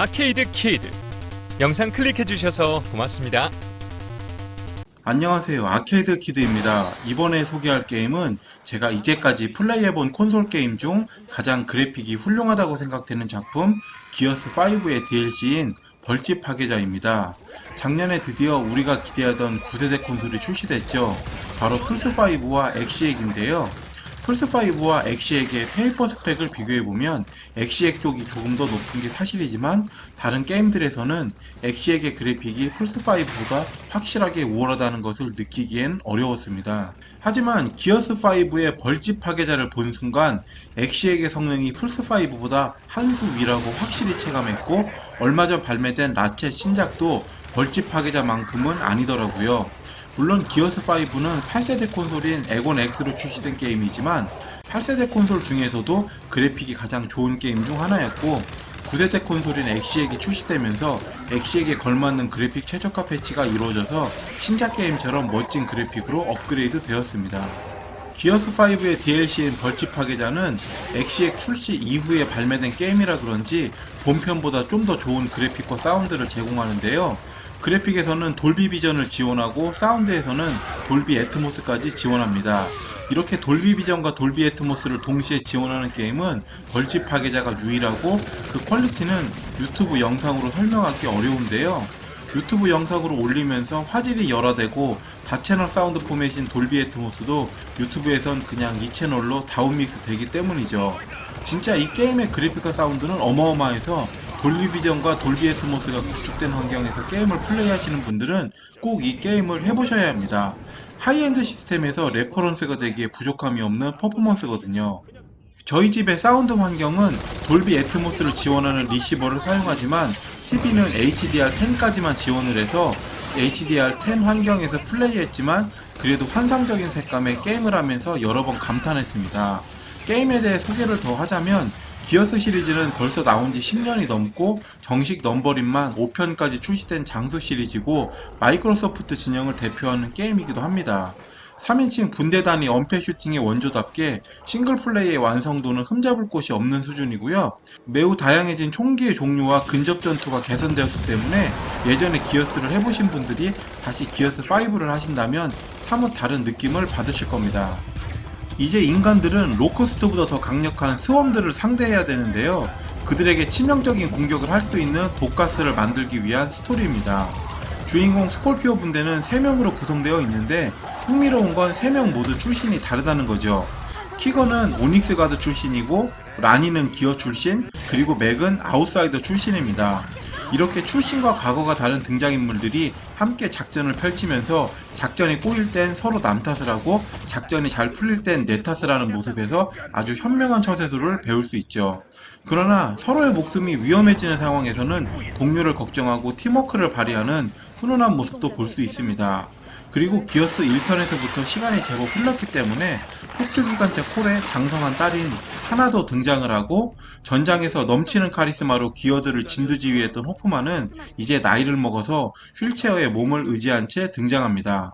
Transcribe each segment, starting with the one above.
아케이드 키드 영상 클릭해 주셔서 고맙습니다. 안녕하세요. 아케이드 키드입니다. 이번에 소개할 게임은 제가 이제까지 플레이해본 콘솔 게임 중 가장 그래픽이 훌륭하다고 생각되는 작품 기어스5의 DLC인 벌집 파괴자입니다. 작년에 드디어 우리가 기대하던 9세대 콘솔이 출시됐죠. 바로 플스5와 엑시액인데요. 플스5와 엑시액의 페이퍼 스펙을 비교해보면 엑시액 쪽이 조금 더 높은 게 사실이지만 다른 게임들에서는 엑시액의 그래픽이 플스5보다 확실하게 우월하다는 것을 느끼기엔 어려웠습니다. 하지만 기어스5의 벌집 파괴자를 본 순간 엑시액의 성능이 플스5보다 한 수 위라고 확실히 체감했고 얼마 전 발매된 라쳇 신작도 벌집 파괴자만큼은 아니더라고요. 물론 기어스5는 8세대 콘솔인 에곤 X로 출시된 게임이지만 8세대 콘솔 중에서도 그래픽이 가장 좋은 게임 중 하나였고 9세대 콘솔인 엑시액이 출시되면서 엑시액에 걸맞는 그래픽 최저가 패치가 이루어져서 신작 게임처럼 멋진 그래픽으로 업그레이드 되었습니다. 기어스5의 DLC인 벌집 파괴자는 엑시액 출시 이후에 발매된 게임이라 그런지 본편보다 좀 더 좋은 그래픽과 사운드를 제공하는데요. 그래픽에서는 돌비 비전을 지원하고 사운드에서는 돌비 애트모스까지 지원합니다. 이렇게 돌비 비전과 돌비 애트모스를 동시에 지원하는 게임은 벌집 파괴자가 유일하고 그 퀄리티는 유튜브 영상으로 설명하기 어려운데요. 유튜브 영상으로 올리면서 화질이 열화되고 다채널 사운드 포맷인 돌비 애트모스도 유튜브에선 그냥 이 채널로 다운믹스 되기 때문이죠. 진짜 이 게임의 그래픽과 사운드는 어마어마해서 돌비 비전과 돌비 애트모스가 구축된 환경에서 게임을 플레이하시는 분들은 꼭 이 게임을 해보셔야 합니다. 하이엔드 시스템에서 레퍼런스가 되기에 부족함이 없는 퍼포먼스거든요. 저희 집의 사운드 환경은 돌비 애트모스를 지원하는 리시버를 사용하지만 TV는 HDR10까지만 지원을 해서 HDR10 환경에서 플레이했지만 그래도 환상적인 색감의 게임을 하면서 여러 번 감탄했습니다. 게임에 대해 소개를 더 하자면 기어스 시리즈는 벌써 나온 지 10년이 넘고 정식 넘버링만 5편까지 출시된 장수 시리즈고 마이크로소프트 진영을 대표하는 게임이기도 합니다. 3인칭 분대 단위 언패 슈팅의 원조답게 싱글 플레이의 완성도는 흠잡을 곳이 없는 수준이고요. 매우 다양해진 총기의 종류와 근접 전투가 개선되었기 때문에 예전에 기어스를 해보신 분들이 다시 기어스 5를 하신다면 사뭇 다른 느낌을 받으실 겁니다. 이제 인간들은 로커스트보다 더 강력한 스웜들을 상대해야 되는데요. 그들에게 치명적인 공격을 할 수 있는 독가스를 만들기 위한 스토리입니다. 주인공 스콜피오 분대는 3명으로 구성되어 있는데 흥미로운 건 3명 모두 출신이 다르다는 거죠. 키거는 오닉스 가드 출신이고 라니는 기어 출신 그리고 맥은 아웃사이더 출신입니다. 이렇게 출신과 과거가 다른 등장인물들이 함께 작전을 펼치면서 작전이 꼬일 땐 서로 남 탓을 하고 작전이 잘 풀릴 땐 내 탓을 하는 모습에서 아주 현명한 처세술을 배울 수 있죠. 그러나 서로의 목숨이 위험해지는 상황에서는 동료를 걱정하고 팀워크를 발휘하는 훈훈한 모습도 볼 수 있습니다. 그리고 기어스 1편에서부터 시간이 제법 흘렀기 때문에 폭주기관차 콜의 장성한 딸인 하나도 등장을 하고 전장에서 넘치는 카리스마로 기어들을 진두지휘했던 호프만은 이제 나이를 먹어서 휠체어에 몸을 의지한 채 등장합니다.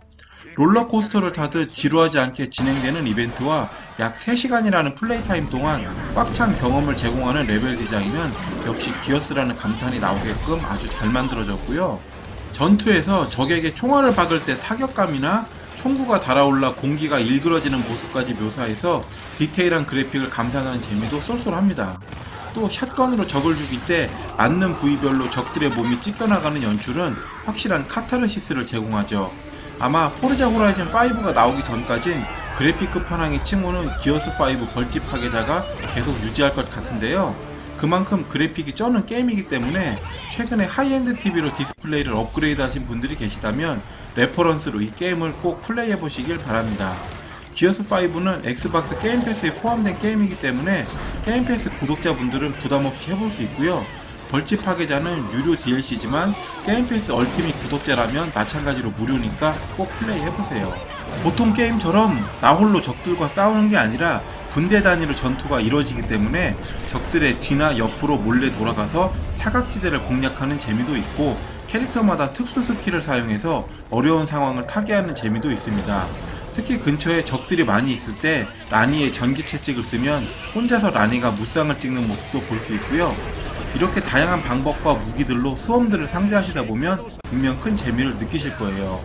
롤러코스터를 타듯 지루하지 않게 진행되는 이벤트와 약 3시간이라는 플레이 타임 동안 꽉 찬 경험을 제공하는 레벨 디자인은 역시 기어스라는 감탄이 나오게끔 아주 잘 만들어졌고요. 전투에서 적에게 총알을 박을 때 타격감이나 총구가 달아올라 공기가 일그러지는 모습까지 묘사해서 디테일한 그래픽을 감상하는 재미도 쏠쏠합니다. 또 샷건으로 적을 죽일 때 맞는 부위별로 적들의 몸이 찢겨나가는 연출은 확실한 카타르시스를 제공하죠. 아마 포르자 호라이즌 5가 나오기 전까진 그래픽 끝판왕의 칭호는 기어스5 벌집 파괴자가 계속 유지할 것 같은데요. 그만큼 그래픽이 쩌는 게임이기 때문에 최근에 하이엔드 TV로 디스플레이를 업그레이드 하신 분들이 계시다면 레퍼런스로 이 게임을 꼭 플레이해 보시길 바랍니다. 기어스5는 엑스박스 게임 패스에 포함된 게임이기 때문에 게임 패스 구독자분들은 부담없이 해볼 수 있고요. 벌집 파괴자는 유료 DLC지만 게임 패스 얼티밋 구독자라면 마찬가지로 무료니까 꼭 플레이 해보세요. 보통 게임처럼 나 홀로 적들과 싸우는 게 아니라 분대 단위로 전투가 이루어지기 때문에 적들의 뒤나 옆으로 몰래 돌아가서 사각지대를 공략하는 재미도 있고 캐릭터마다 특수 스킬을 사용해서 어려운 상황을 타개하는 재미도 있습니다. 특히 근처에 적들이 많이 있을 때 라니의 전기 채찍을 쓰면 혼자서 라니가 무쌍을 찍는 모습도 볼 수 있고요. 이렇게 다양한 방법과 무기들로 수험들을 상대하시다 보면 분명 큰 재미를 느끼실 거예요.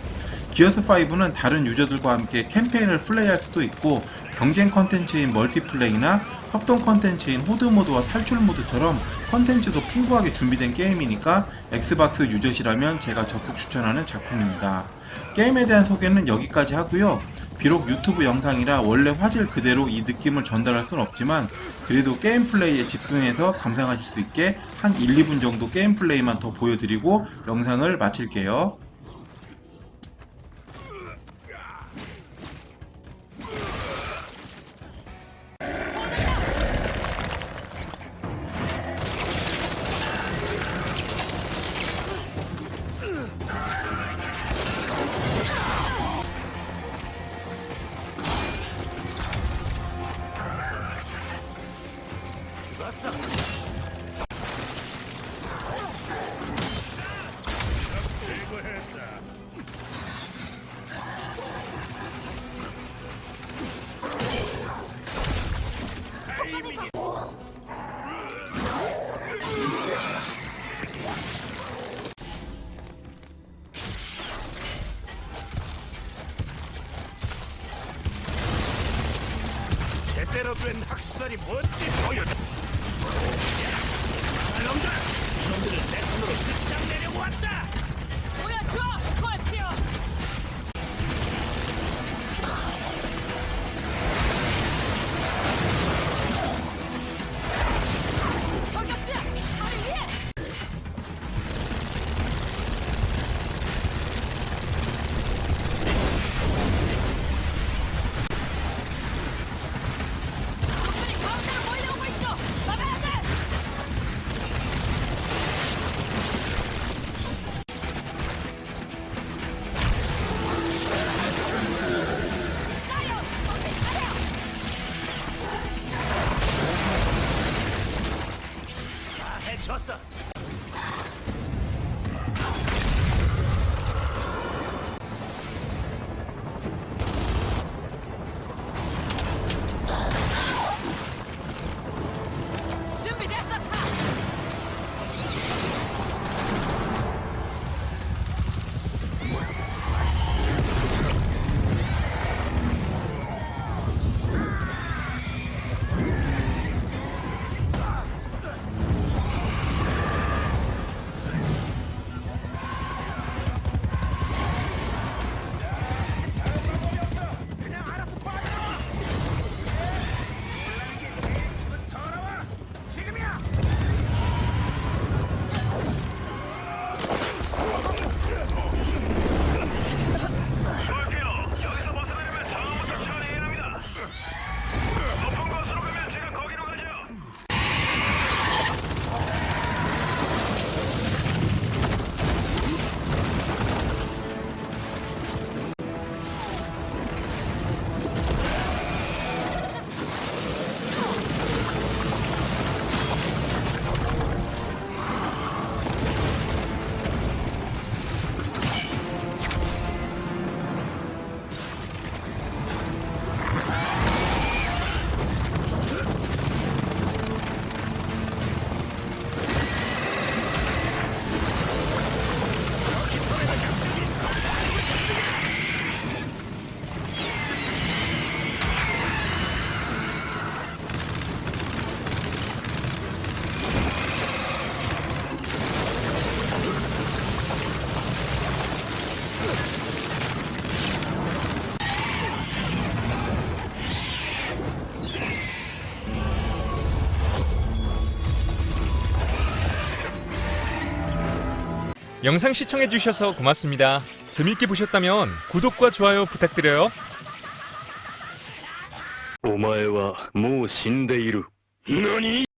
기어스5는 다른 유저들과 함께 캠페인을 플레이할 수도 있고 경쟁 컨텐츠인 멀티플레이나 협동 컨텐츠인 호드 모드와 탈출 모드처럼 컨텐츠도 풍부하게 준비된 게임이니까 엑스박스 유저시라면 제가 적극 추천하는 작품입니다. 게임에 대한 소개는 여기까지 하고요. 비록 유튜브 영상이라 원래 화질 그대로 이 느낌을 전달할 순 없지만 그래도 게임 플레이에 집중해서 감상하실 수 있게 한 1, 2분 정도 게임 플레이만 더 보여드리고 영상을 마칠게요. 제대로 된 학살이 뭔지 보여줘. 영상 시청해주셔서 고맙습니다. 재밌게 보셨다면 구독과 좋아요 부탁드려요. お前はもう死んでいる。何